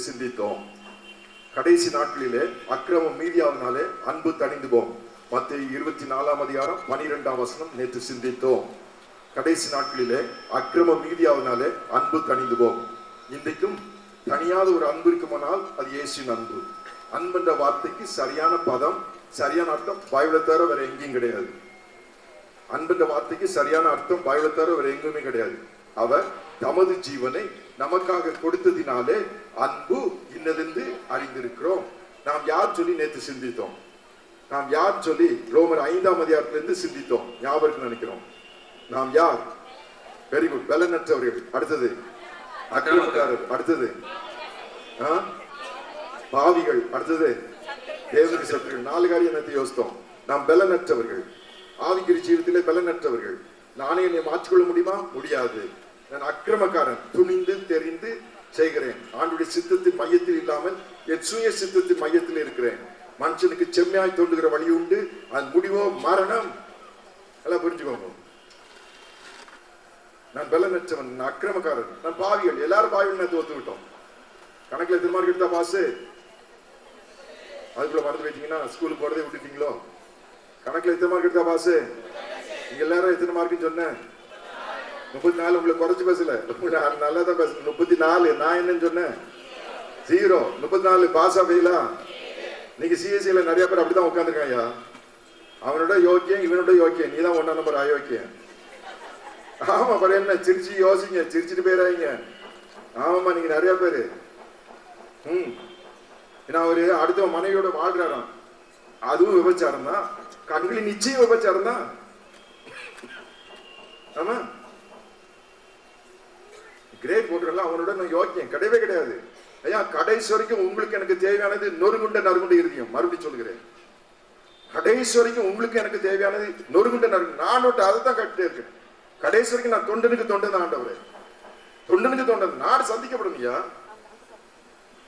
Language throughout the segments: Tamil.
போம் சிந்தித்தோம். கடைசி நாட்களிலே அக்கிரமம் மீதியாவினாலே அன்பு தணிந்துவோம் மத்திய இருபத்தி நாலாம் அதிகாரம் பனிரெண்டாம் வசனம் நேற்று சிந்தித்தோம். கடைசி நாட்களிலே அக்கிரமம் மீதியாவினாலே அன்பு தணிந்துவோம் இன்றைக்கும் தனியாத ஒரு அன்பு இருக்குமானால் அது இயேசுவின் அன்பு. அன்புன்ற வார்த்தைக்கு சரியான பதம் சரியான அர்த்தம் பைபிளை தவிர வேற எங்கேயும் கிடையாது. அன்புன்ற வார்த்தைக்கு சரியான அர்த்தம் பைபிளை தவிர வேற எங்குமே கிடையாது. அவர் தமது ஜீவனை நமக்காக கொடுத்ததினாலே அன்பு இன்னதென்று அறிந்திருக்கிறோம். நாம் யார் சொல்லி நேற்று சிந்தித்தோம்? நாம் யார் சொல்லி ரோமர் ஐந்தாம் அதிகாரத்திலிருந்து சிந்தித்தோம்? ஞாபகம் நினைக்கிறோம். நாம் யார்? வெரி குட் பலனற்றவர்கள். அடுத்தது. அக்கிரமக்காரர். அடுத்தது. ஆ? பாவிகள். அடுத்தது. தேவனுக்கு சத்துருகள் நாலு காரியம் நேற்று யோசித்தோம்? நாம் பலனற்றவர்கள். ஆவிக்கிற ஜீவத்திலே பலனற்றவர்கள். நானே என்னை மாற்றிக்கொள்ள முடியுமா? முடியாது. நான் அக்கிரமக்காரன் துணிந்து தெரிந்து செய்கிறேன். ஆண்டுடைய சித்தத்தின் மையத்தில் இல்லாமல் என் சுய சித்தத்தின் மையத்தில் இருக்கிறேன். மனுஷனுக்கு செம்மையாய் தோன்றுகிற வழி உண்டு. அது முடிவோ மரணம்? எல்லாம் புரிஞ்சுக்கோங்க. நான் பலனற்றவன் நான் அக்கிரமக்காரன் நான் பாவிகள் எல்லாரும் பாவிகள் நான் ஒத்து விட்டோம். கணக்கில் எத்தனை மார்க் எடுத்தா பாசு அதுக்குள்ள மறந்து போயிட்டீங்கன்னா ஸ்கூலுக்கு போறதே விட்டுட்டீங்களோ? கணக்கில் எத்தனை மார்க் எடுத்தா பாசு நீங்க எல்லாரும் எத்தனை மார்க்குன்னு சொன்னேன்? முப்பத்தி நாலு உங்களை குறைச்சு பேசல. நாலு நல்லா தான் பேசுறேன் முப்பத்தி நாலு நான் என்னன்னு சொன்னேன். ஜீரோ முப்பத்தி நாலு பாஸ் ஆகலா நீங்க சிஎஸ்சியில நிறைய பேர் அப்படிதான் உட்காந்துருக்காயா அவனோட யோக்கியம் இவனோட யோக்கியம். நீ தான் ஒன்னா நம்பர் அயோக்கியம் ஆமா பாரு என்ன? சிரிச்சு யோசிங்க. சிரிச்சிட்டு போயிடாதீங்க. ஆமாம்மா நீங்க நிறைய பேரு. ம். ஏன்னா அவரு அடுத்த மனைவியோட வாழ்றாராம். அதுவும் விபச்சாரம் தான். கண்களி நிச்சயம் விபச்சாரம் தான். ஆமா? கிரேட் போட்டுருக்கலாம் அவனோட நான் யோக்கியம் கிடையவே கிடையாது. ஐயா கடைசி வரைக்கும் உங்களுக்கு எனக்கு தேவையானது நொறுகுண்ட நறுகுண்ட இருதயம். மறுபடியும் சொல்கிறேன் கடைசி வரைக்கும் உங்களுக்கு எனக்கு தேவையானது நொறுகுண்ட நறுகு நான் நோட்டு அதை தான் கட்டு இருக்கேன். கடைசி வரைக்கும் நான் தொண்டனுக்கு தொண்டன் தான் ஆண்டவரே. தொண்டனுக்கு தொண்டன் நாடு சந்திக்கப்படும் ஐயா.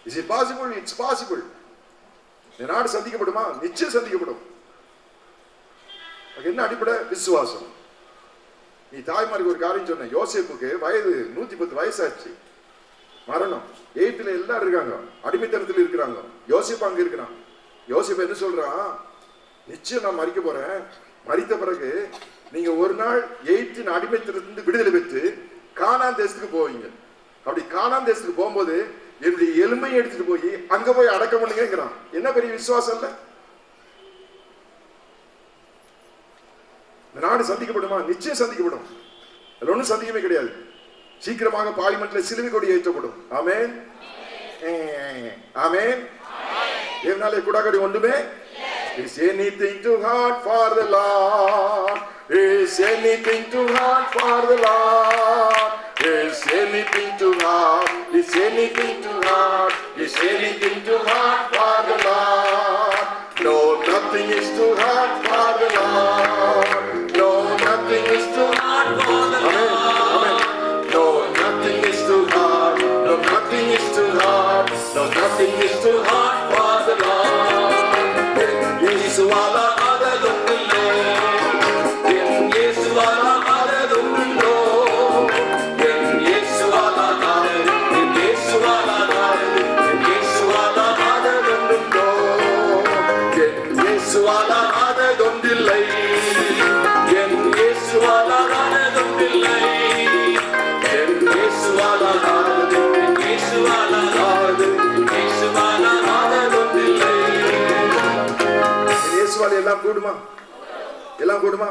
Is it possible it's possible இந்த நாடு சந்திக்கப்படுமா? நிச்சயம் சந்திக்கப்படும். என்ன அடிப்படை? விசுவாசம். நீ தாய்மாருக்கு ஒரு காரியம் சொன்ன. யோசிப்புக்கு வயது நூத்தி பத்து வயசாச்சு. மரணம். எயித்துல எல்லாரும் இருக்காங்க. அடிமைத்தனத்தில் இருக்கிறாங்க. யோசிப்பு அங்க இருக்கிறான். யோசிப்பு என்ன சொல்றான்? நிச்சயம் நான் மறிக்க போறேன். மறித்த பிறகு நீங்க ஒரு நாள் எயித்தின் அடிமைத்தனத்திலிருந்து விடுதலை பெற்று காணாந்த தேசத்துக்கு போவீங்க. அப்படி கானான் தேசத்துக்கு போகும்போது என்னுடைய எளிமையை எடுத்துட்டு போய் அங்க போய் அடக்கம் பண்ணுங்கிறான் என்ன பெரிய விசுவாசம் இல்லை? நாடு சந்திக்கப்படுமா நிச்சயம் சந்திக்கப்படும் அதில் ஒன்றும் சந்திக்கவே கிடையாது சீக்கிரமாக பார்லிமெண்ட்ல சிலுவை கொடி ஏற்றப்படும் ஆமென் ஆமென் எதனால குடாக்கடி ஒன்றுமே Is anything too hard for the Lord? Is anything too hard for the Lord? Is anything too hard? Is anything too hard? Is anything too hard for the Lord? No, nothing is sing it still. கூடுமா?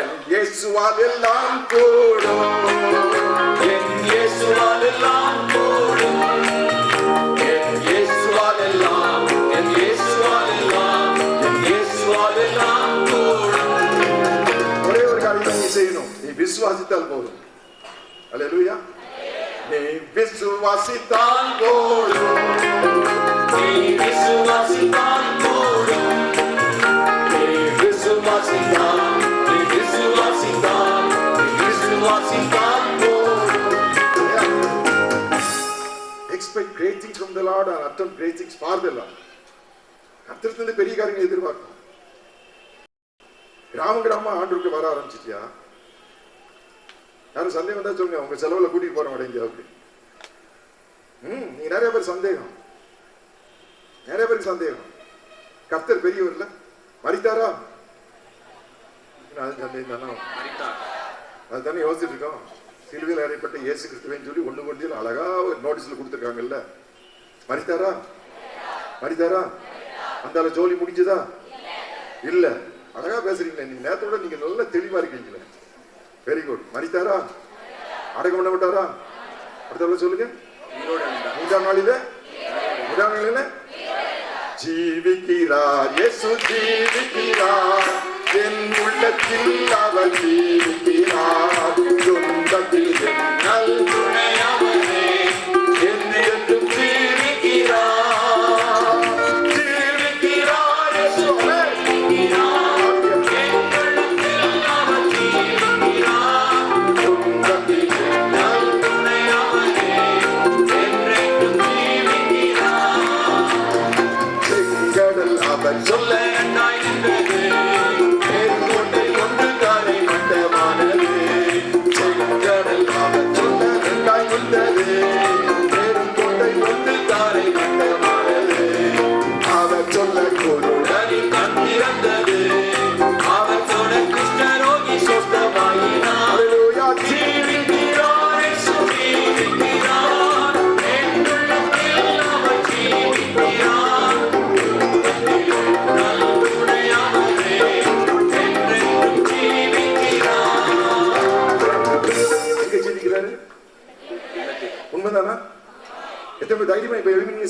என் இயேசுவால் எல்லாம் கூடும். என் இயேசுவால் எல்லாம் கூடும். என் இயேசுவால் எல்லாம் என் இயேசுவால் எல்லாம் என் இயேசுவால் எல்லாம் கூடும். ஒரே ஒரு காரியம் நீ செய்யணும். நீ விசுவாசித்தால் போதும். அல்லேலூயா. நீ விசுவாசித்தால் போதும். நீ விசுவாசித்தால் போதும். Expect great things from the lord attempt great things for the lord பெரிய காரியங்கள் எதிர்பார்க்கும். கிராம கிராமமா ஆண்டுக்கு வர ஆரம்பிச்சிட்டியா? யாரும் சந்தேகம் தான் சொல்லுங்க உங்க செலவுல கூட்டிட்டு போறோம் அடைங்க அப்படி ம் நீங்க நிறைய பேர் சந்தேகம். நிறைய பேருக்கு சந்தேகம். கர்த்தர் பெரியவர் இல்ல. மறித்தாரா அது சந்தேகம் தானே மரித்தார் அதுதானே யோசிச்சுட்டு இருக்கோம் சிலுவையில் அறையப்பட்ட இயேசு கிறிஸ்துவேன்னு சொல்லி ஒண்ணு கொண்டு அழகா நோட்டீஸ்ல கொடுத்துருக்காங்கல்ல. மறித்தாரா? மறித்தாரா? அந்த ஜோலி முடிஞ்சதா? இல்ல. அழகா பேசுறீங்களே நீங்க நேரத்தோட நீங்க நல்ல தெளிவா இருக்கீங்களே. வெரி குட் மறித்தாரா? அடக்கம் பண்ண விட்டாரா அடுத்த சொல்லுங்க. மூன்றாம் நாளில? மூன்றாம் நாளில? ஜீவிக்கிறார். ஜீவிக்கிறார். என் உள்ளத்தில் அவர் ஜீவிக்கிறார் சொந்தத்தில் என்னல் துணையவரே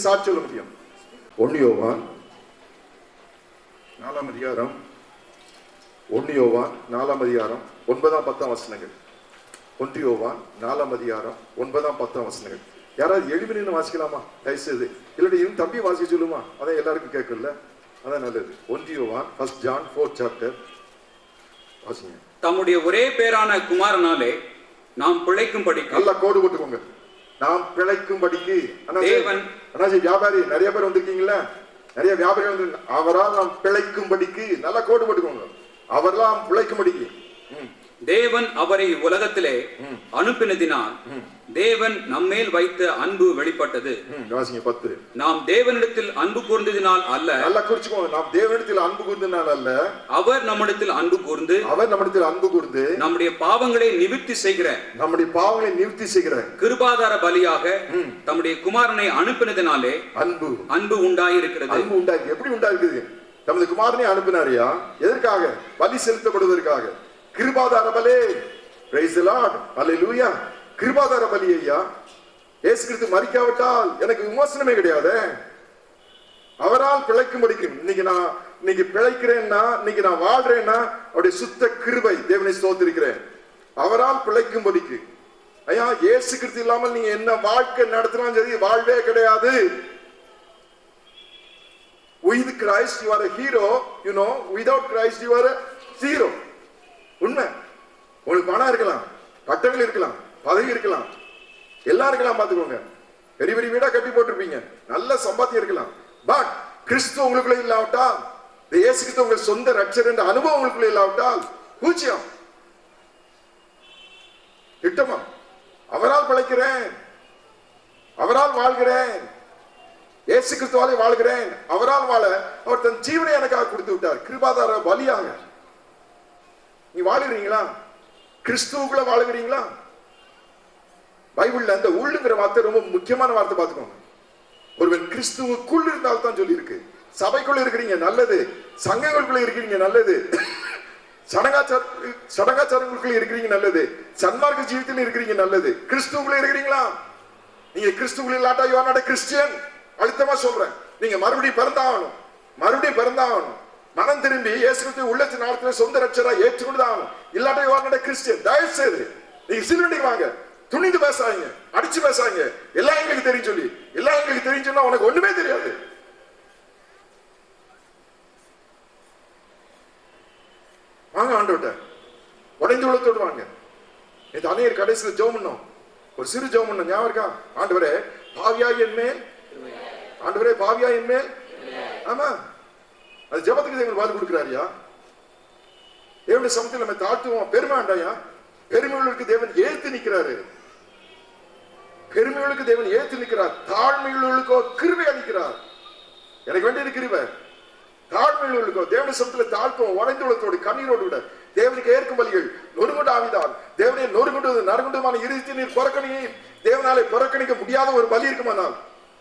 சாட்சி சொல்ல முடியும். ஒன்னு யோவான் நாலாம் அதிகாரம். ஒன்னு யோவான் நாலாம் அதிகாரம் ஒன்பதாம் பத்தாம் வசனங்கள். ஒன்று யோவான் நாலாம் அதிகாரம் ஒன்பதாம் பத்தாம் வசனங்கள். யாராவது எழுதி நின்று வாசிக்கலாமா? தயவுசெய்து. இல்லாட்டி இவன் தம்பி வாசிக்க சொல்லுமா? அதான் எல்லாருக்கும் கேட்கல அதான் நல்லது. ஒன்று யோவான் ஃபர்ஸ்ட் ஜான் ஃபோர்த் சாப்டர் வாசிங்க. தம்முடைய ஒரே பேரான குமாரனாலே நாம் பிழைக்கும்படிக்கு நல்லா கோடு போட்டுக்கோங்க. நாம் பிழைக்கும்படிக்கு. அண்ணாச்சி, தேவன். அண்ணாச்சி வியாபாரி நிறைய பேர் வந்திருக்கீங்களா நிறைய வியாபாரிகள் வந்து அவரால் நாம் பிழைக்கும்படிக்கு நல்லா கோட்டு போட்டுக்கோங்க. அவரெல்லாம் பிழைக்கும்படிக்கு. தேவன் அவரை உலகத்திலே அனுப்பினதினால் தேவன் நம்மேல் வைத்த அன்பு வெளிப்பட்டது. வாசிங்க பத்து. நாம் தேவனிடத்தில் அன்பு கூர்ந்ததினால் அல்ல. நல்லா குறிச்சுக்கோங்க. நாம் தேவனிடத்தில் அன்பு கூர்ந்தனால் அல்ல. அவர் நம்மிடத்தில் அன்பு கூர்ந்து அவர் நம்மிடத்தில் அன்பு கூர்ந்து நம்முடைய பாவங்களை நிவிர்த்தி செய்கிற நம்முடைய பாவங்களை நிவர்த்தி செய்கிற கிருபாதார பலியாக தம்முடைய குமாரனை அனுப்பினதினாலே அன்பு. அன்பு உண்டாயிருக்கிறது. அன்பு உண்டாக்கி எப்படி உண்டாக்குது தமது குமாரனை அனுப்பினாரியா? எதற்காக? பலி செலுத்தப்படுவதற்காக. கிருபாதார பலே பிரைஸ் தி லார்ட் அல்லேலூயா கிருபாதார பலி ஐயா இயேசு கிறிஸ்து மறிக்காவிட்டால் எனக்கு விமோசனமே கிடையாது. அவரால் பிழைக்கும்படிக்கு இன்னைக்கு நான் இன்னைக்கு பிழைக்கிறேன்னா இன்னைக்கு நான் வாழ்றேன்னா அவருடைய சுத்த கிருபை தேவனை ஸ்தோத்திருக்கிறேன். அவரால் பிழைக்கும்படிக்கு ஐயா இயேசு கிறிஸ்து இல்லாமல் நீங்க என்ன வாழ்க்கை நடத்தினாலும் சரி வாழ்வே கிடையாது. With Christ you are a hero, you know, without Christ you are a zero. உண்மை. உங்களுக்கு பணம் இருக்கலாம் பட்டங்கள் இருக்கலாம் பதவி இருக்கலாம். எல்லாம் இருக்கலாம் பார்த்துக்கோங்க. பெரிய பெரிய வீடா கட்டி போட்டிருப்பீங்க. நல்ல சம்பாத்தியம் இருக்கலாம். பட் கிறிஸ்துவ உங்களுக்குள்ள இல்லாவிட்டால் இந்த இயேசு கிறிஸ்து உங்கள் சொந்த ரட்சர் என்ற அனுபவம் உங்களுக்குள்ள இல்லாவிட்டால் பூச்சியம் திட்டமா அவரால் பிழைக்கிறேன். அவரால் வாழ்கிறேன். இயேசு கிறிஸ்துவாலே வாழ்கிறேன். அவரால் வாழ அவர் தன் ஜீவனை எனக்காக கொடுத்து விட்டார். கிருபாதார பலியாக. நீ வாழுகிறீங்களா? கிறிஸ்துவுக்குள்ள வாழுகிறீங்களா? பைபிள்ல அந்த உள்ளுங்கிற வார்த்தை ரொம்ப முக்கியமான வார்த்தை பார்த்துக்கோங்க. ஒருவன் கிறிஸ்துவுக்குள் இருந்தால் தான் சொல்லி இருக்கு சபைக்குள்ள இருக்கிறீங்க நல்லது. சங்கங்களுக்குள்ள இருக்கிறீங்க நல்லது. சடங்காச்சார சடங்காச்சாரங்களுக்குள்ள இருக்கிறீங்க நல்லது. சன்மார்க்க ஜீவித்தில் இருக்கிறீங்க நல்லது. கிறிஸ்துவுக்குள்ள இருக்கிறீங்களா? நீங்க கிறிஸ்துவுக்குள்ள இல்லாட்டா யோனாட கிறிஸ்டியன் அழுத்தமா சொல்றேன். நீங்க மறுபடியும் பிறந்தாகணும். மறுபடியும் பிறந்தாகணும். மனம் திரும்பி இயேசு உள்ளத்து நாளத்துல சொந்த ரட்சரா ஏற்றுக்கொண்டு தான் ஆகும் இல்லாட்டா யூ கிறிஸ்டியன் தயவு செய்து நீங்க சிலுவண்டிக்கு வாங்க. துணிந்து பேசாதீங்க. அடிச்சு பேசாதீங்க. எல்லாம் எங்களுக்கு தெரியும் சொல்லி. எல்லாம் எங்களுக்கு தெரியும் சொன்னா உனக்கு ஒண்ணுமே தெரியாது. வாங்க ஆண்டவட்ட உடைந்து உள்ளத்தோடு வாங்க. நேற்று அநேகர் கடைசியில் ஜோம் பண்ணோம். ஒரு சிறு ஜோம் பண்ண ஞாபகம் இருக்கா? ஆண்டவரே பாவியா என் மேல்? ஆண்டவரே பாவியா என் மேல்? ஆமா. அது ஜெபத்துக்கு தேவன் பதில் கொடுக்கிறாரியா? தேவனுடைய சமத்தில் நம்ம தாழ்த்துவோம். பெருமை ஆண்டாயா பெருமைகளுக்கு தேவன் ஏத்து நிற்கிறாரு. பெருமைகளுக்கு தேவன் ஏத்து நிற்கிறார். தாழ்மையுள்ளவர்களுக்கோ கிருவை அளிக்கிறார். எனக்கு வேண்டியது கிருபை. தாழ்மைகளுக்கோ தேவன சமத்துல உடைந்து உலகத்தோடு கண்ணீரோடு விட. தேவனுக்கு ஏற்கும் வழிகள் நொறுங்குண்டு ஆவிதான் தேவனை நொறுங்குண்டு நறுங்குண்டுமான இறுதி நீர் புறக்கணி தேவனாலே புறக்கணிக்க முடியாத ஒரு பலி இருக்குமானால்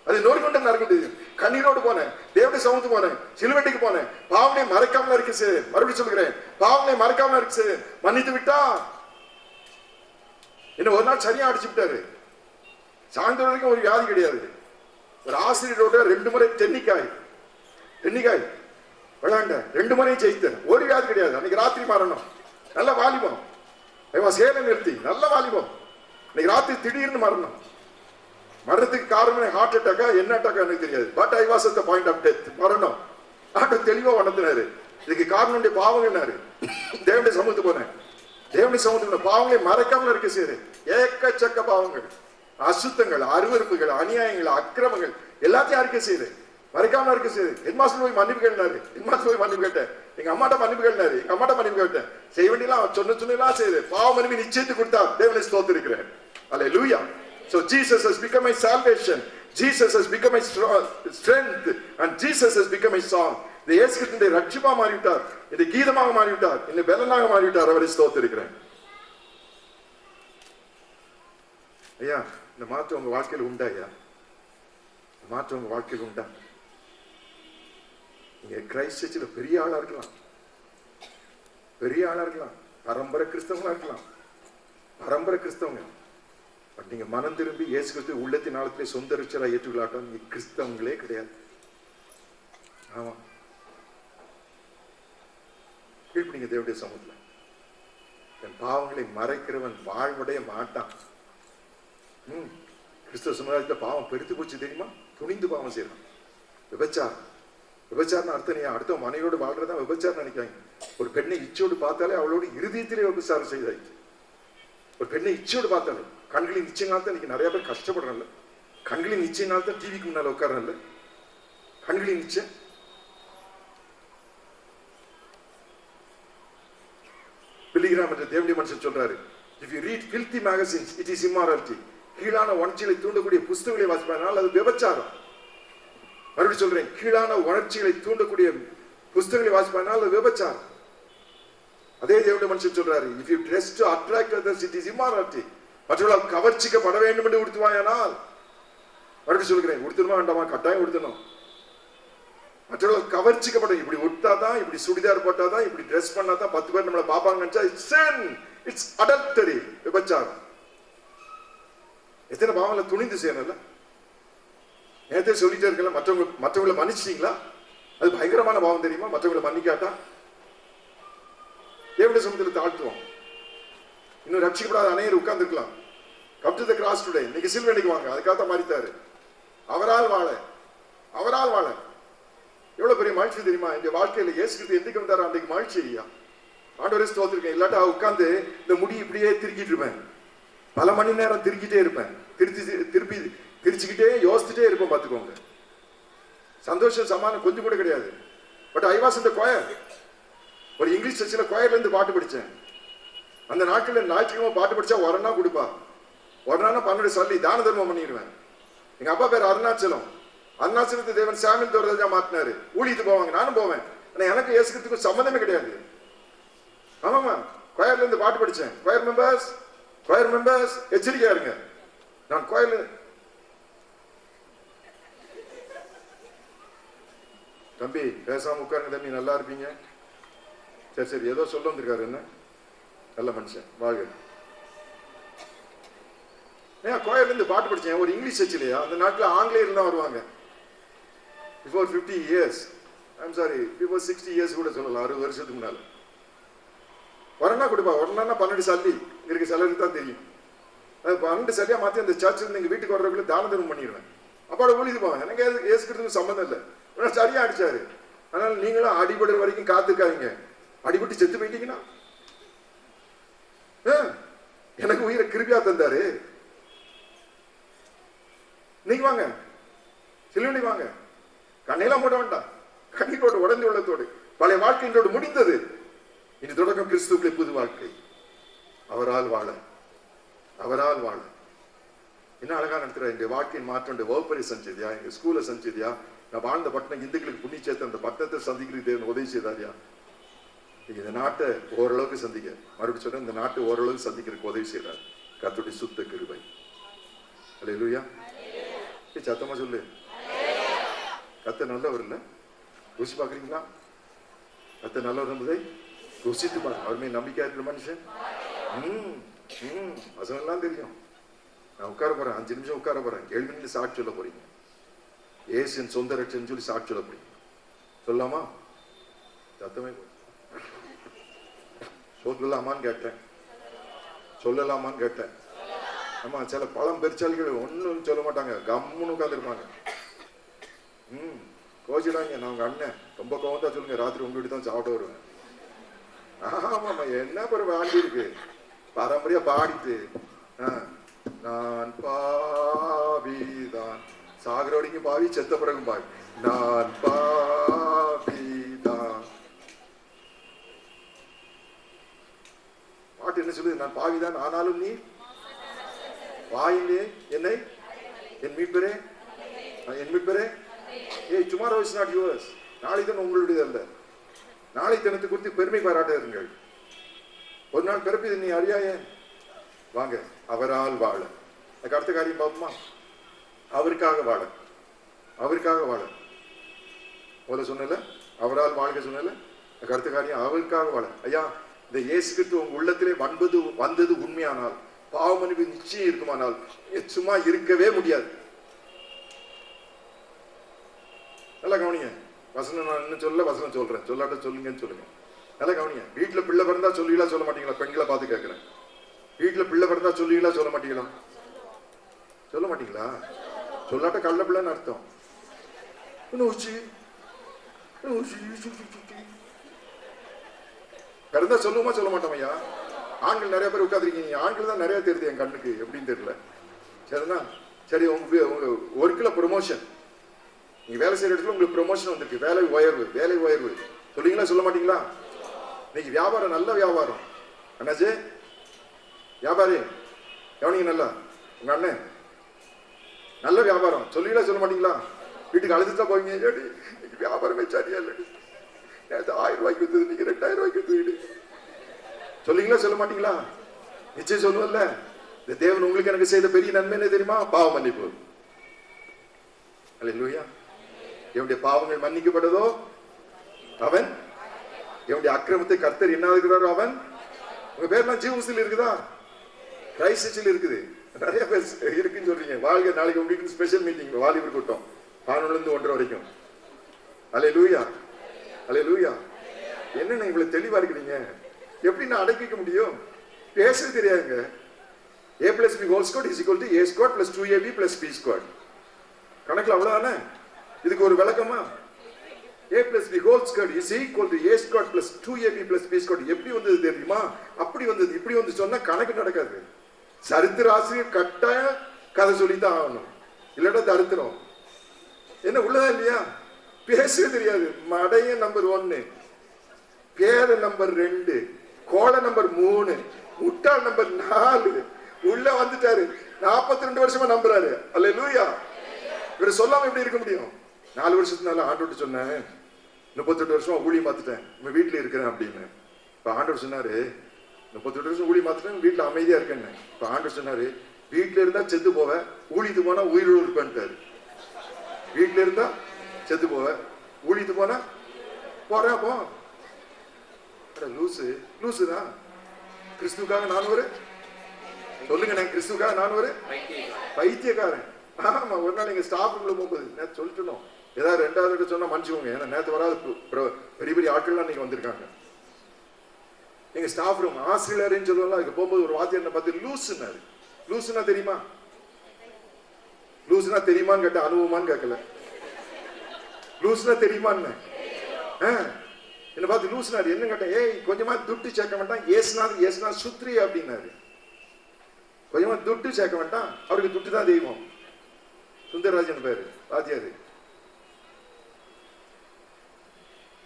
அது நொறுங்குண்டு நறுங்குண்டு கண்ணீரோடு போனேன். தேவடைய சமத்து போனேன். சிலுவண்டிக்கு போனேன். பாவனை மறைக்காமல இருக்கு சார் மறுபடியும் சொல்லுகிறேன். பாவனை மறைக்காமல இருக்கு சார் மன்னித்து விட்டா என்ன ஒரு நாள் சரியா அடிச்சு விட்டாரு. சாயந்தரம் வரைக்கும் ஒரு வியாதி கிடையாது. ஒரு ஆசிரியரோட ரெண்டு முறை தென்னிக்காய். தென்னிக்காய். விளையாண்ட ரெண்டு முறையும் ஜெயித்தேன். ஒரு வியாதி கிடையாது. அன்னைக்கு ராத்திரி மாறணும் நல்ல வாலிபம். சேலை நிறுத்தி. நல்ல வாலிபம். இன்னைக்கு ராத்திரி திடீர்னு மரணம். மரணத்துக்கு காரணம் ஹார்ட் அட்டாக்கா என்ன அட்டாக்கா எனக்கு தெரியாது. But I was at point of death மரணம். ஆட்டோ தெளிவா உணர்த்தினாரு இதுக்கு காரணம் பாவங்கள்னாரு தேவனுடைய சமூகத்து போனேன். தேவனுடைய சமூகத்துல பாவங்களே மறைக்காமல இருக்க சேரு ஏக்கச்சக்க பாவங்கள். அசுத்தங்கள் அருவருப்புகள் அநியாயங்கள் அக்கிரமங்கள். எல்லாத்தையும் அறிக்கை செய்யுது. மறைக்காம இருக்க செய்யுது. ஹெட்மாஸ்டர் போய் மன்னிப்பு கேட்டாரு ஹெட்மாஸ்டர் போய் மன்னிப்பு கேட்டேன். எங்க அம்மாட்ட மன்னிப்பு கேட்டாரு எங்க அம்மாட்ட மன்னிப்பு கேட்டேன். செய்ய வேண்டியலாம் சொன்ன சொன்னலாம் செய்யுது. பாவ மன்னிப்பு நிச்சயத்து கொடுத்தா தேவனை ஸ்தோத்திருக்கிறேன். அல்ல லூயா So Jesus has become my salvation. Jesus has become my uh, strength. And Jesus has become my song. இந்த இயேசு கிறிஸ்துவின் ரட்சிப்பா மாறிவிட்டார். இந்த கீதமாக மாறிவிட்டார். இந்த பெலனாக மாறிவிட்டார். அவரை ஸ்தோத்திருக்கிறேன். ஐயா இந்த மாற்றம் உங்க வாழ்க்கையில் உண்டா ஐயா? இந்த மாற்றம் உங்க வாழ்க்கையில் உண்டா? நீங்க கிரைஸ்ட் சர்ச்சில் பெரிய ஆளா இருக்கலாம். பெரிய ஆளா இருக்கலாம். பரம்பரை கிறிஸ்தவங்களா இருக்கலாம். பரம்பரை கிறிஸ்தவங்க. பட் நீங்க மனம் திரும்பி இயேசு கிறிஸ்து உள்ளத்தின் ஆழத்திலே சொந்த ரிச்சலா ஏற்றுக்கொள்ளாட்டம் நீ கிறிஸ்தவங்களே கிடையாது. ஆமா. கீழ்ப்படிங்க தேவடைய சமூகத்தில். என் பாவங்களை மறைக்கிறவன் வாழ்வடைய மாட்டான். ம். கிறிஸ்தவ சமுதாயத்தில் பாவம் பெருத்து போச்சு தெரியுமா? துணிந்து பாவம் செய்யறான். விபச்சாரம். விபச்சாரம் அர்த்தம் நீ அடுத்த மனைவியோடு வாழ்றதா விபச்சாரம் நினைக்காங்க ஒரு பெண்ணை இச்சோடு பார்த்தாலே அவளோட இறுதியத்திலே விபச்சாரம் செய்தாச்சு ஒரு பெண்ணை இச்சையோடு பார்த்தாலே கண்களின் நிச்சயனால்தான் இன்னைக்கு நிறைய பேர் கஷ்டப்படுறாங்க. கண்களின் நிச்சயனால்தான் டிவிக்கு முன்னால உட்காரல கண்களின் நிச்சயம் பிலிகிராம் என்ற தேவடி மனுஷன் சொல்றாரு if you read filthy magazines it is immorality கீழான உணர்ச்சிகளை தூண்டக்கூடிய புஸ்தகங்களை வாசிப்பதனால் அது விபச்சாரம். மறுபடியும் சொல்றேன் கீழான உணர்ச்சிகளை தூண்டக்கூடிய புஸ்தகங்களை வாசிப்பதனால் அது விபச்சாரம். அதே தேவனுடைய மனுஷன் சொல்றாரு if you dress to attract others it is மற்றவர்களால் கவர்ச்சிக்கப்பட வேண்டும் என்று உடுத்துவாயானால் மறுபடியும் சொல்கிறேன் உடுத்தணுமா வேண்டாமா? கட்டாயம் உடுத்தணும். மற்றவர்கள் கவர்ச்சிக்கப்படும் இப்படி உடுத்தாதான் இப்படி சுடிதார் போட்டாதான் இப்படி ட்ரெஸ் பண்ணாதான் பத்து பேர் நம்மளை பார்ப்பாங்க நினைச்சா இட்ஸ் இட்ஸ் அடல்டரி விபச்சாரம். எத்தனை பாவங்களை துணிந்து செய்யணும்ல? நேரத்தை சொல்லிட்டே இருக்கல மற்றவங்க மற்றவங்களை மன்னிச்சிட்டீங்களா? அது பயங்கரமான பாவம் தெரியுமா? மற்றவங்களை மன்னிக்காட்டா? தேவனுடைய சமூகத்தில் தாழ்த்துவோம். இன்னும் ரட்சிக்கப்படாத அனைவரும் உட்கார்ந்துருக்கலாம். Come to the cross today இன்னைக்கு சில்வெண்ணிக்கு வாங்க. அதுக்காக தான் மாறித்தாரு அவரால் வாழ அவரால் வாழ. எவ்வளவு பெரிய மகிழ்ச்சி தெரியுமா? இந்த வாழ்க்கையில ஏசுகிறது கிறிஸ்து எதுக்கு வந்தாரு அன்றைக்கு மகிழ்ச்சி ஐயா. ஆண்டவரே ஸ்தோத்திருக்கேன் இல்லாட்டா உட்காந்து இந்த முடி இப்படியே திருக்கிட்டு இருப்பேன். பல மணி நேரம் திருக்கிட்டே இருப்பேன். திருத்தி திருப்பி திரிச்சுக்கிட்டே யோசிச்சுட்டே இருப்பேன் பார்த்துக்கோங்க. சந்தோஷம் சமானம் கொஞ்சம் கூட கிடையாது. பட் ஐ வாஸ் இந்த கோயர் ஒரு இங்கிலீஷ் சர்ச்சில் கோயிலேருந்து இருந்து பாட்டு படித்தேன் அந்த நாட்களில் ஞாயிற்றுக்கிழமை பாட்டு படித்தா உடனா கொடுப்பா. உடனா பன்னெண்டு சொல்லி தான தர்மம் பண்ணிடுவேன். எங்கள் அப்பா பேர் அருணாச்சலம். அருணாச்சலத்தை தேவன் சாமியில் தோறதா மாட்டினாரு ஊழியத்து போவாங்க. நானும் போவேன். ஆனால் எனக்கு இயேசுக்கிறதுக்கு சம்மந்தமே கிடையாது. ஆமாமா கோயர்ல இருந்து பாட்டு படித்தேன் கோயர் மெம்பர்ஸ் கோயர் மெம்பர்ஸ் எச்சரிக்கையா இருங்க. நான் கோயில் தம்பி பேசாம உட்காருங்க தம்பி. நல்லா இருப்பீங்க. சரி சரி ஏதோ சொல்ல வந்திருக்காரு என்ன? நல்ல மனுஷன். வாழ்க. ஏன் கோயிலேருந்து பாட்டு படித்தேன் ஒரு இங்கிலீஷ் வச்சுலையா அந்த நாட்டில் ஆங்கிலேயர் தான் வருவாங்க. Before fifty years I'm sorry before sixty years கூட சொல்லலாம். அறுபது வருஷத்துக்கு முன்னால். வரனா கொடுப்பா. வரணும்னா பன்னெண்டு சல்லி. இருக்க சிலருக்கு தான் தெரியும். அது பன்னெண்டு சல்லியாக மாற்றி அந்த சர்ச்சில் இருந்து எங்கள் வீட்டுக்கு வர்றவங்களை தான தர்மம் பண்ணிடுவேன். அப்பாட ஒழிது போவேன். எனக்கு ஏசுக்கிறதுக்கு சம்மந்தம் இல்லை. ஆனால் சரியாக அடிச்சாரு. அதனால் நீங்களும் அடிபடுற வரைக்கும் காத்துக்காதீங்க. அடிபட்டு செத்து போயிட்டீங்கன்னா? எனக்கு உயிரை கிருபியா தந்தாரு. நீங்க வாங்க. சிலுவனி வாங்க. கண்ணையெல்லாம் போட வேண்டாம். கண்ணீரோடு உடந்து உள்ளத்தோடு. பழைய வாழ்க்கையோடு முடிந்தது. இனி தொடக்கம் கிறிஸ்துக்களை புது வாழ்க்கை. அவரால் வாழ. அவரால் வாழ. என்ன அழகா நடத்துற இந்த வாழ்க்கையின் மாற்றம் வகுப்பறை செஞ்சதியா எங்க ஸ்கூல செஞ்சதியா நான் வாழ்ந்த பட்டணம் இந்துக்களுக்கு புண்ணி சேர்த்து அந்த பட்டணத்தை சந்திக்கிறது உதவி செய்தாரியா நீங்கள் இந்த நாட்டை ஓரளவுக்கு சந்திக்க. மறுபடியும் சொன்னால் இந்த நாட்டை ஓரளவுக்கு சந்திக்கிறதுக்கு உதவி செய்கிறார். கத்துடைய சுத்த கிருபை. அல்லேலூயா ஏய் சத்தமா சொல்லு. கத்த நல்லவர் இல்லை? ருசி பார்க்குறீங்களா? கத்த நல்லவர் என்பதை ருசித்து பாருங்க. அவருமே நம்பிக்கை நம்பிக்கையா இருக்கிற மனுஷன்? ம் ம் வசனம்லாம் தெரியும். நான் உட்கார போகிறேன் அஞ்சு நிமிஷம் உட்கார போகிறேன் ஏழு நிமிஷம் சாட்சி சொல்ல போகிறீங்க ஏசு என் சொந்த ரட்சன் சொல்லி சாட்சி சொல்ல போகிறீங்க சொல்லலாமா? சத்தமே சொல்லலாமான்னு கேட்டேன். சொல்லலாமான்னு கேட்டேன். ஆமா சில பழம் பெருச்சாளிகள் ஒன்றும் சொல்ல மாட்டாங்க. கம்முன்னு உட்காந்துருப்பாங்க ம் கோச்சிடாங்க நான் உங்கள் அண்ணன். ரொம்ப கோவந்தா சொல்லுங்க. ராத்திரி உங்க தான் சாப்பிட வருவேன். ஆமாம்மா என்ன பிறகு ஆண்டி இருக்கு? பாரம்பரிய பாடித்து நான் பாவிதான். சாகர வரைக்கும் பாவி செத்த பிறகும் பாவி. நான் பா பாட்டு என்ன சொல்லுது நான் பாவிதான் ஆனாலும் நீ வாயிலே என்னை என் மீட்பரே என் மீட்பரே. ஏய் டுமாரோ இஸ் நாட் யுவர்ஸ் நாளை தான் உங்களுடையது அல்ல. நாளை தினத்தை குறித்து பெருமை பாராட்டுங்கள் ஒரு நாள் பிறப்பிது நீ அறியாய வாங்க அவரால் வாழ. அதுக்கு அடுத்த காரியம் பார்ப்போமா? அவருக்காக வாழ. அவருக்காக வாழ. முதல்ல சொன்னல அவரால் வாழ்க சொன்னல அதுக்கு அடுத்த காரியம் அவருக்காக வாழ. ஐயா இந்த இயேசு கிறிஸ்து உங்க உள்ளத்திலே வந்தது வந்தது உண்மையானால் பாவமனுக்கு நிச்சயம் இருக்குமானால் சும்மா இருக்கவே முடியாது. நல்லா கவனிங்க. வசனம் நான் இன்னும் சொல்ல வசனம் சொல்றேன். சொல்லாட்ட சொல்லுங்கன்னு சொல்லுங்க. நல்லா கவனிங்க. வீட்டுல பிள்ளை பிறந்தா சொல்லுவீங்களா சொல்ல மாட்டீங்களா? பெண்களை பார்த்து கேட்கிறேன் வீட்டுல பிள்ளை பிறந்தா சொல்லுவீங்களா சொல்ல மாட்டீங்களா? சொல்ல மாட்டீங்களா? சொல்லாட்ட கள்ள பிள்ளைன்னு அர்த்தம். உச்சி உச்சி, உச்சி, பிறந்தா சொல்லுவோமா சொல்ல மாட்டோம் ஐயா? ஆண்கள் நிறைய பேர் உட்காந்துருக்கீங்க ஆண்கள் தான் நிறைய தெரியுது என் கண்ணுக்கு. எப்படின்னு தெரியல. சரிண்ணா சரி உங்க உங்க ஒர்க்கில் ப்ரொமோஷன் நீங்க வேலை செய்யற இடத்துல உங்களுக்கு ப்ரொமோஷன் வந்திருக்கு. வேலை உயர்வு வேலை உயர்வு. சொல்லுவீங்களா சொல்ல மாட்டீங்களா? இன்னைக்கு வியாபாரம் நல்ல வியாபாரம். அண்ணாச்சு வியாபாரி கவனிங்க நல்லா. உங்க அண்ணன். நல்ல வியாபாரம். சொல்லுவீங்களா சொல்ல மாட்டீங்களா? வீட்டுக்கு அழைச்சிட்டு போவீங்க. ஏடி வியாபாரமே சரியா இல்லை நேற்று ஆயிரம் ரூபாய்க்கு வித்தது நீங்க ரெண்டாயிரம் ரூபாய்க்கு வித்து வீடு சொல்ல மாட்டீங்களா? நிச்சயம் சொல்லுவல்ல இந்த தேவன் உங்களுக்கு எனக்கு செய்த பெரிய நன்மை என்ன தெரியுமா? பாவ மன்னிப்பு. அல்லேலூயா எவனுடைய பாவங்கள் மன்னிக்கப்பட்டதோ அவன் எவனுடைய அக்கிரமத்தை கர்த்தர் என்ன இருக்கிறாரோ அவன் உங்க பேர்லாம் ஜீவசில் இருக்குதா? கிரைஸ்டில் இருக்குது. நிறைய பேர் இருக்குன்னு சொல்றீங்க. வாழ்க நாளைக்கு உங்களுக்கு ஸ்பெஷல் மீட்டிங் வாலிபர் கூட்டம் பதினொன்னுல ஒன்றரை வரைக்கும். அல்ல லூயா அலே லூயா என்னண்ணா இவ்வளவு தெளிவா இருக்கிறீங்க? எப்படி நான் அடக்கி வைக்க முடியும்? பேச தெரியாதுங்க. A plus B whole squared is equal to A squared plus two AB plus B squared கணக்கில் அவ்வளோதானே இதுக்கு ஒரு விளக்கமா? A plus B whole squared is equal to A squared plus two AB plus B squared எப்படி வந்தது தெரியுமா? அப்படி வந்தது. இப்படி வந்து சொன்னா கணக்கு நடக்காது. சரித்திர ஆசிரியர் கட்டாயம் கதை சொல்லித்தான் ஆகணும். இல்லாட்டா தருத்திரம். என்ன உள்ளதா இல்லையா? பேசவே தெரியாது. மடைய நம்பர் ஒன்னு பேர நம்பர் ரெண்டு. கோல நம்பர் மூணு. முட்டாள் நம்பர் நாலு. உள்ள வந்துட்டாரு. நாற்பத்தி ரெண்டு வருஷமா நம்புறாரு. அல்ல லூயா இவர் சொல்லாம எப்படி இருக்க முடியும்? நாலு வருஷத்துனால ஆண்டோட்டு சொன்னேன். முப்பத்தெட்டு வருஷமா ஊழி மாத்துட்டேன் நம்ம வீட்டுல இருக்கிறேன் அப்படின்னு. இப்ப ஆண்டவர் சொன்னாரு முப்பத்தெட்டு வருஷம் ஊழி மாத்துட்டேன் வீட்டுல அமைதியா இருக்கேன்னு. இப்ப ஆண்டவர் சொன்னாரு வீட்டுல இருந்தா செத்து போவேன். ஊழித்து போனா உயிரோடு இருப்பேன்ட்டாரு. வீட்டுல இருந்தா செத்து போவேன். ஊழித்து போனா போறா போ. அட, லூசு. லூசு தான். கிறிஸ்துக்காக நான் ஒரு சொல்லுங்க நான் கிறிஸ்துக்காக நான் ஒரு பைத்தியக்காரன். ஆமா ஒரு நாள் எங்க ஸ்டாஃப் ரூம்ல போகும்போது நேற்று சொல்லிட்டணும் ஏதாவது ரெண்டாவது தடவை சொன்னா மன்னிச்சுக்கோங்க. ஏன்னா நேற்று வராது. பெரிய பெரிய ஆட்கள்லாம் இன்னைக்கு வந்திருக்காங்க. எங்க ஸ்டாஃப் ரூம் ஆசிரியர்னு சொல்லுவாங்க அதுக்கு போகும்போது ஒரு வாத்தியார் என்ன பார்த்து லூசுனாரு லூசுனா தெரியுமா? லூசுனா தெரியுமான்னு கேட்ட அனுபவமான்னு கேட்கல. லூஸ்னா தெரியுமான்னு? ஆ, என்ன பார்த்து லூசுனாரு என்ன கேட்டேன் ஏய் கொஞ்சமா துட்டு சேர்க்க வேண்டாம். ஏசுனா ஏசுனா சுத்ரி அப்படின்னாரு. கொஞ்சமா துட்டு சேர்க்க வேண்டாம். அவருக்கு துட்டு தான் தெய்வம். சுந்தரராஜன் பேரு வாத்தியாரு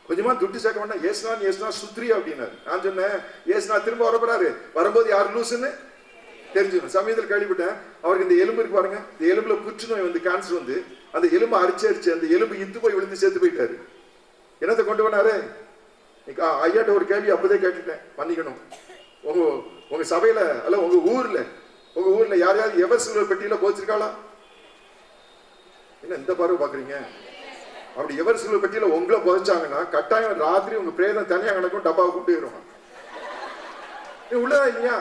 கொஞ்சமா துட்டு சேர்க்க வேண்டாம். ஏசுனா ஏசுனா சுத்ரி அப்படின்னாரு. நான் சொன்னேன் ஏசுனா திரும்ப வரப்போறாரு. வரும்போது யார் லூசுன்னு? தெரிஞ்சுக்கணும். சமயத்தில் கேள்விப்பட்டேன். அவருக்கு இந்த எலும்பு இருக்கு பாருங்க. இந்த எலும்புல புற்றுநோய் வந்து கேன்சர் வந்து அந்த எலும்பு அரிச்சு அரிச்சு அந்த எலும்பு இத்து போய் விழுந்து சேர்த்து போயிட்டாரு. என்னத்தை கொண்டு போனாரு? ஐயாட்ட ஒரு கேள்வி அப்பதே கேட்டுட்டேன். பண்ணிக்கணும். உங்க உங்க சபையில அல்ல உங்க ஊர்ல உங்க ஊர்ல யாரையாவது எவர் சில்வர் பெட்டியில போச்சிருக்காளா என்ன இந்த பார்வை பாக்குறீங்க அப்படி எவர் சில்வர் பெட்டியில உங்களை புதைச்சாங்கன்னா கட்டாயம் ராத்திரி உங்க பிரேதம் தனியாக கணக்கும் டப்பாவை கூப்பிட்டு வருவாங்க நீ உள்ளதா இல்லையா?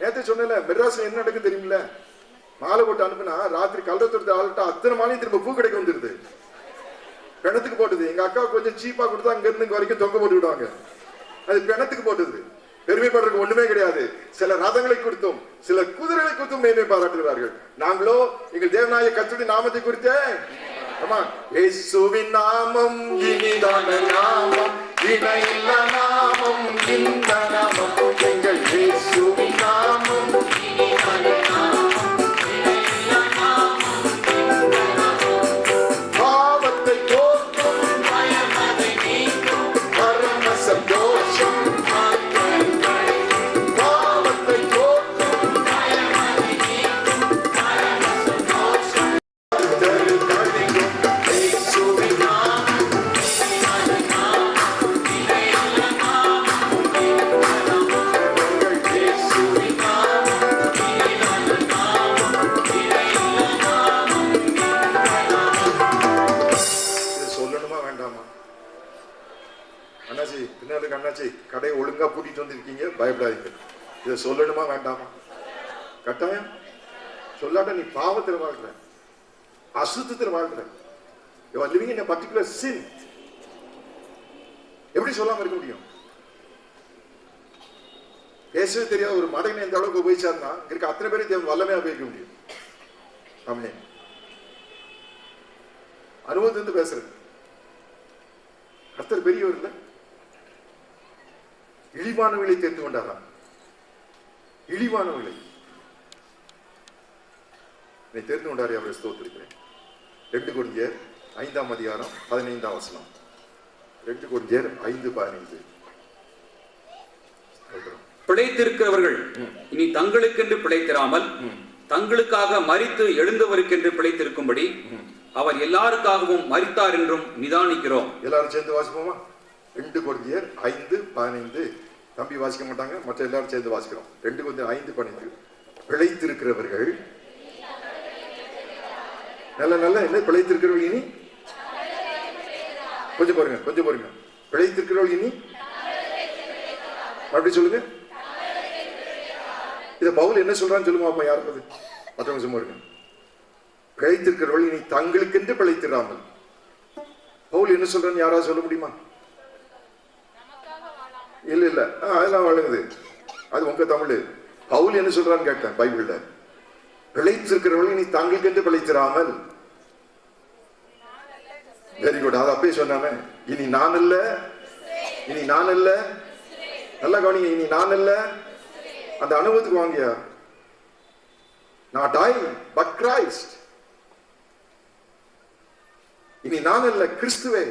நேத்து சொன்னல மெட்ராஸ்ல என்ன நடக்குது தெரியுமில்ல? மாலை போட்டு அனுப்புனா ராத்திரி கள்ளத்தொடுத்த ஆள்கிட்ட அத்தனை மாலையும் திரும்ப பூ கிடைக்க வந்துருது. பிணத்துக்கு போட்டது. எங்க அக்கா கொஞ்சம் சீப்பா கொடுத்தா அங்க இருந்து வரைக்கும் தொங்க போட்டு விடுவாங்க. அது பிணத்துக்கு போட்டது. பெருமைப்படுறதுக்கு ஒண்ணுமே கிடையாது. சில ரதங்களை கொடுத்தும் சில குதிரைகளை கொடுத்தும் மேன்மை பாராட்டுகிறார்கள். நாங்களோ எங்கள் தேவநாய கத்துடைய நாமத்தை குறித்தே ஆமா இயேசுவின் நாமம் இனிதான நாமம் இணையில்ல நாமம் இந்த நாமம் எங்கள் இயேசுவின் கட்டாயம். சொல்லாட்ட நீ பாவத்தில் வாழ்க்கிற அசுத்தத்தில் வாழ்க்கிற you are living in a particular எப்படி சொல்லாம இருக்க முடியும்? பேசவே தெரியாத ஒரு மடையனை எந்த அளவுக்கு உபயோகிச்சாருன்னா இருக்க அத்தனை பேரும் தேவன் வல்லமையா உபயோகிக்க முடியும். ஆமே அனுபவத்திலிருந்து பேசுறது. கர்த்தர் பெரியவர் இல்ல. இழிவானவர்களை தெரிந்து கொண்டாராம் இழிவானவர்களை என்னை தெரிந்து கொண்டாரே அவரை ஸ்தோத்திருக்கிறேன். ரெண்டு கொரிந்தியர் ஐந்தாம் அதிகாரம் பதினைந்தாம் வசனம். ரெண்டு கொரிந்தியர் ஐந்து பதினைந்து. பிழைத்திருக்கிறவர்கள். இனி தங்களுக்கென்று பிழைத்திராமல் தங்களுக்காக மரித்து எழுந்தவருக்கென்று பிழைத்திருக்கும்படி அவர் எல்லாருக்காகவும் மரித்தார் என்றும் நிதானிக்கிறோம். எல்லாரும் சேர்ந்து வாசிப்போமா? ரெண்டு கொரிந்தியர் ஐந்து பதினைந்து. தம்பி வாசிக்க மாட்டாங்க மற்ற எல்லாரும் சேர்ந்து வாசிக்கிறோம். ரெண்டு கொரிந்தியர் ஐந்து பதினைந்து. பிழைத்திருக்கிறவர்கள் நல்ல நல்ல என்ன? பிழைத்திருக்கிறவள் இனி? கொஞ்சம் பாருங்க கொஞ்சம் பாருங்க. பிழைத்திருக்கிறவள் இனி? அப்படி சொல்லுங்க. இத பவுல் என்ன சொல்றான்னு சொல்லுமா அப்பா யாருக்குது மற்றவங்க சும்மா இருங்க. பிழைத்திருக்கிறவள் இனி தங்களுக்கென்று பிழைத்திடாமல் பவுல் என்ன சொல்றான்னு யாராவது சொல்ல முடியுமா? இல்ல இல்ல. ஆ, அதெல்லாம் வழங்குது. அது உங்க தமிழ். பவுல் என்ன சொல்றான்னு கேட்டேன் பைபிள்ல. பிழைத்திருக்கிறவர்கள் இனி தங்களுக்கென்று பிழைத்திராமல் வெரி குட் அது அப்பயே சொன்னானே இனி நான் இல்ல இனி நான் இல்ல நல்லா கவனிங்க. இனி நான் இல்ல அந்த அனுபவத்துக்கு வாங்கியா நாட் ஐ பட் கிரைஸ்ட் இனி நான் இல்ல கிறிஸ்துவே.